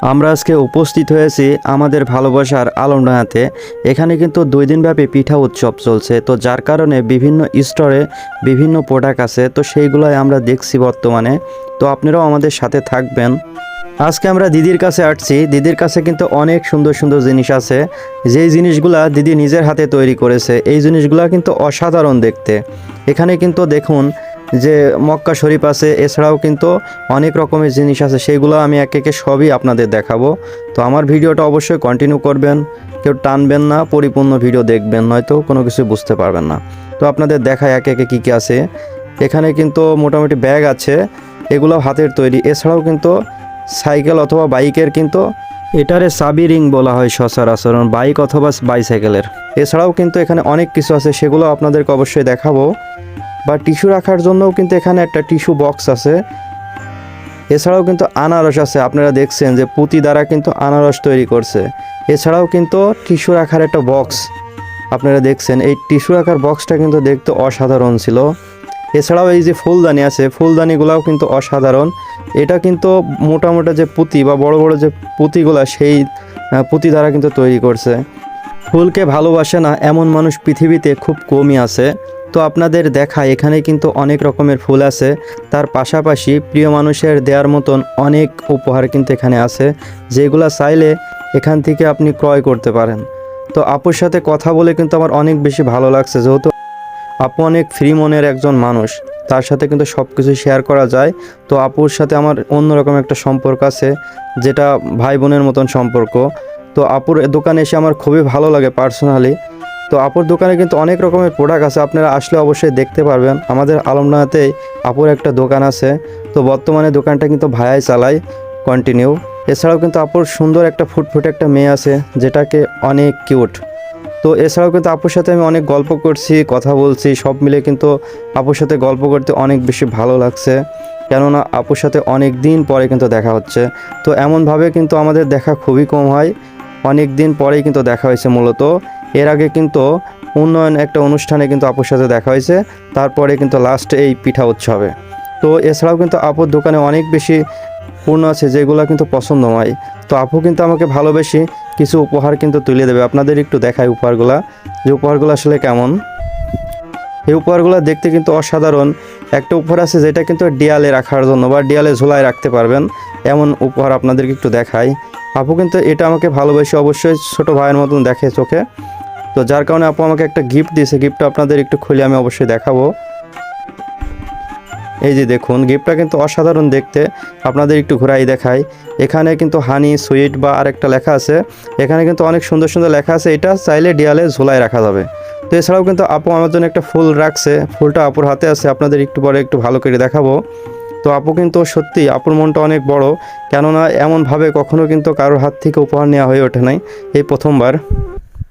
আমরা আজকে উপস্থিত হয়েছি আমাদের ভালোবাসার আলমডাঙাতে এখানে কিন্তু দুই দিনব্যাপী পিঠা উৎসব চলছে। তো যার কারণে বিভিন্ন স্টোরে বিভিন্ন প্রোডাক্ট আছে। তো সেইগুলোই আমরা দেখছি বর্তমানে। তো আপনারাও আমাদের সাথে থাকবেন। আজকে আমরা দিদির কাছে আসছি। দিদির কাছে কিন্তু অনেক সুন্দর সুন্দর জিনিস আছে। যেই জিনিসগুলা দিদি নিজের হাতে তৈরি করেছে, এই জিনিসগুলা কিন্তু অসাধারণ দেখতে। এখানে কিন্তু দেখুন যে মক্কা শরীফ আছে, এছাড়াও কিন্তু অনেক রকমের জিনিস আছে সেগুলো আমি এক একে সবই আপনাদের দেখাবো। তো আমার ভিডিওটা অবশ্যই কন্টিনিউ করবেন, কেউ টানবেন না, পরিপূর্ণ ভিডিও দেখবেন, নয়তো কোনো কিছু বুঝতে পারবেন না। তো আপনাদের দেখায় একে একে কী কী আছে। এখানে কিন্তু মোটামুটি ব্যাগ আছে, এগুলো হাতের তৈরি। এছাড়াও কিন্তু সাইকেল অথবা বাইকের কিন্তু এটারে সাবি রিং বলা হয় সচরাচর, বাইক অথবা বাইসাইকেলের। এছাড়াও কিন্তু এখানে অনেক কিছু আছে, সেগুলো আপনাদেরকে অবশ্যই দেখাবো। বা টিস্যু রাখার জন্যও কিন্তু এখানে একটা টিস্যু বক্স আছে। এছাড়াও কিন্তু আনারস আছে, আপনারা দেখছেন যে পুঁতি দ্বারা কিন্তু আনারস তৈরি করছে। এছাড়াও কিন্তু টিস্যু রাখার একটা বক্স, আপনারা দেখছেন, এই টিস্যু রাখার বক্সটা কিন্তু দেখতে অসাধারণ ছিল। এছাড়াও এই যে ফুলদানি আছে, ফুলদানিগুলাও কিন্তু অসাধারণ। এটা কিন্তু মোটামোটা যে পুঁতি বা বড় বড় যে পুঁতিগুলা, সেই পুঁতি দ্বারা কিন্তু তৈরি করছে। ফুলকে ভালোবাসে না, এমন মানুষ পৃথিবীতে খুব কমই আছে। তো আপনাদের দেখা এখানে কিন্তু অনেক রকমের ফুল আছে। তার পাশাপাশি প্রিয় মানুষের দেওয়ার মতন অনেক উপহার কিন্তু এখানে আছে, যেগুলা চাইলে এখান থেকে আপনি ক্রয় করতে পারেন। তো আপুর সাথে কথা বলে কিন্তু আমার অনেক বেশি ভালো লাগছে, যেহেতু আপু অনেক ফ্রি মনের একজন মানুষ, তার সাথে কিন্তু সব কিছু শেয়ার করা যায়। তো আপুর সাথে আমার অন্যরকম একটা সম্পর্ক আছে, যেটা ভাই বোনের মতন সম্পর্ক। তো আপুর দোকানে এসে আমার খুবই ভালো লাগে পার্সোনালি তো আপুর দোকানে কিন্তু অনেক রকমের প্রোডাক্ট আছে, আপনারা আসলে অবশ্যই দেখতে পারবেন। আমাদের আলমডাঙাতেই আপুর একটা দোকান আছে, তো বর্তমানে দোকানটা কিন্তু ভাইয়াই চালায় কন্টিনিউ এছাড়াও কিন্তু আপুর সুন্দর একটা ফুটফুটে একটা মেয়ে আছে, যেটাকে অনেক কিউট তো এছাড়াও কিন্তু আপুর সাথে আমি অনেক গল্প করছি, কথা বলছি, সব মিলে কিন্তু আপুর সাথে গল্প করতে অনেক বেশি ভালো লাগছে। কেননা আপুর সাথে অনেক দিন পরে কিন্তু দেখা হচ্ছে। তো এমনভাবে কিন্তু আমাদের দেখা খুবই কম হয়। অনেক দিন পরেই কিন্তু দেখা হয়েছে মূলত। এর আগে কিন্তু উন্নয়ন একটা অনুষ্ঠানে কিন্তু আপুর সাথে দেখা হয়েছে। তারপরে কিন্তু লাস্টে এই পিঠা উৎসবে। তো এছাড়াও কিন্তু আপুর দোকানে অনেক বেশি পূর্ণ আছে যেগুলো কিন্তু পছন্দ হয় তো আপু কিন্তু আমাকে ভালোবেসে কিছু উপহার কিন্তু তুলে দেবে। আপনাদের একটু দেখায় উপহারগুলা। যে উপহারগুলো আসলে কেমন? এই উপহারগুলো দেখতে কিন্তু অসাধারণ। একটা উপহার আছে যেটা কিন্তু ডিয়ালে রাখার জন্য বা ডিয়ালে ঝোলায় রাখতে পারবেন। এমন উপহার আপনাদেরকে একটু দেখাই। আপু কিন্তু এটা আমাকে ভালোবেসে অবশ্যই ছোট ভাইয়ের মতন দেখে চোখে। তো যার কারণে আপু আমাকে একটা গিফট দিয়েছে গিফটটা আপনাদের একটু খুলে আমি অবশ্যই দেখাবো। এই যে দেখুন গিফটটা কিন্তু অসাধারণ দেখতে। আপনাদের একটু ঘোরাই দেখাই। এখানে কিন্তু হানি সুইট বা আরেকটা লেখা আছে। এখানে কিন্তু অনেক সুন্দর সুন্দর লেখা আছে। এটা চাইলে ডিয়ালে ঝোলায় রাখা যাবে। তো এছাড়াও কিন্তু আপু আমার জন্য একটা ফুল রাখছে। ফুলটা আপুর হাতে আছে। আপনাদের একটু পরে একটু ভালো করে দেখাবো। তো আপু কিন্তু সত্যি, আপুর মনটা অনেক বড়। কেননা এমনভাবে কখনো কিন্তু কারোর হাত থেকে উপহার নেওয়া হয়ে ওঠে নাই এই প্রথমবার।